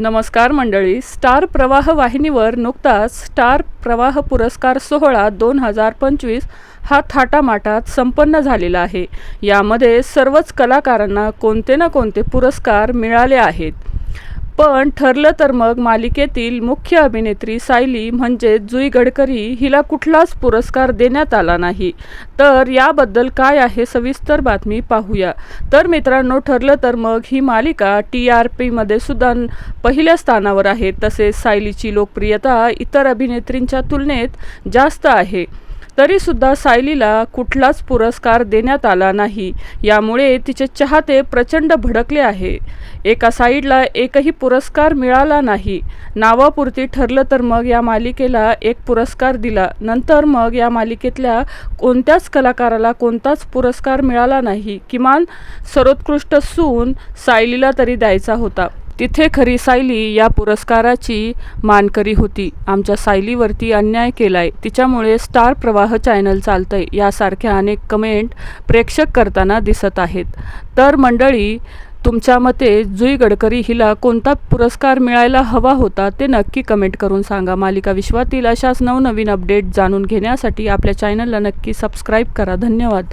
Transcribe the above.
नमस्कार मंडळी. स्टार प्रवाह वाहिनीवर नुकताच स्टार प्रवाह पुरस्कार सोहळा दोन हजार पंचवीस हा थाटामाटात संपन्न झालेला आहे. यामध्ये सर्वच कलाकारांना कोणते ना कोणते पुरस्कार मिळाले आहेत. पण ठरलं तर मग मालिकेतील मुख्य अभिनेत्री सायली म्हणजे जुई गडकरी हिला कुठलाच पुरस्कार देण्यात आला नाही. तर याबद्दल काय आहे सविस्तर बातमी पाहूया. तर मित्रांनो ठरलं तर मग ही मालिका टी आर पीमध्ये सुद्धा पहिल्या स्थानावर आहे. तसेच सायलीची लोकप्रियता इतर अभिनेत्रींच्या तुलनेत जास्त आहे. तरीसुद्धा सायलीला कुठलाच पुरस्कार देण्यात आला नाही. यामुळे तिचे चाहते प्रचंड भडकले आहे. एका साईडला एकही पुरस्कार मिळाला नाही. नावापुरती ठरलं तर मग या मालिकेला एक पुरस्कार दिला. नंतर मग या मालिकेतल्या कोणत्याच कलाकाराला कोणताच पुरस्कार मिळाला नाही. किमान सर्वोत्कृष्ट सून सायलीला तरी द्यायचा होता. तिथे खरी सायली या पुरस्काराची मानकरी होती. आमच्या सायलीवरती अन्याय केलाय. तिच्यामुळे स्टार प्रवाह चॅनल चालतंय यासारख्या अनेक कमेंट प्रेक्षक करताना दिसत आहेत. तर मंडळी तुमच्या मते जुई गडकरी हिला कोणता पुरस्कार मिळायला हवा होता ते नक्की कमेंट करून सांगा. मालिका विश्वातील अशाच नवनवीन अपडेट जाणून घेण्यासाठी आपल्या चॅनलला नक्की सबस्क्राईब करा. धन्यवाद.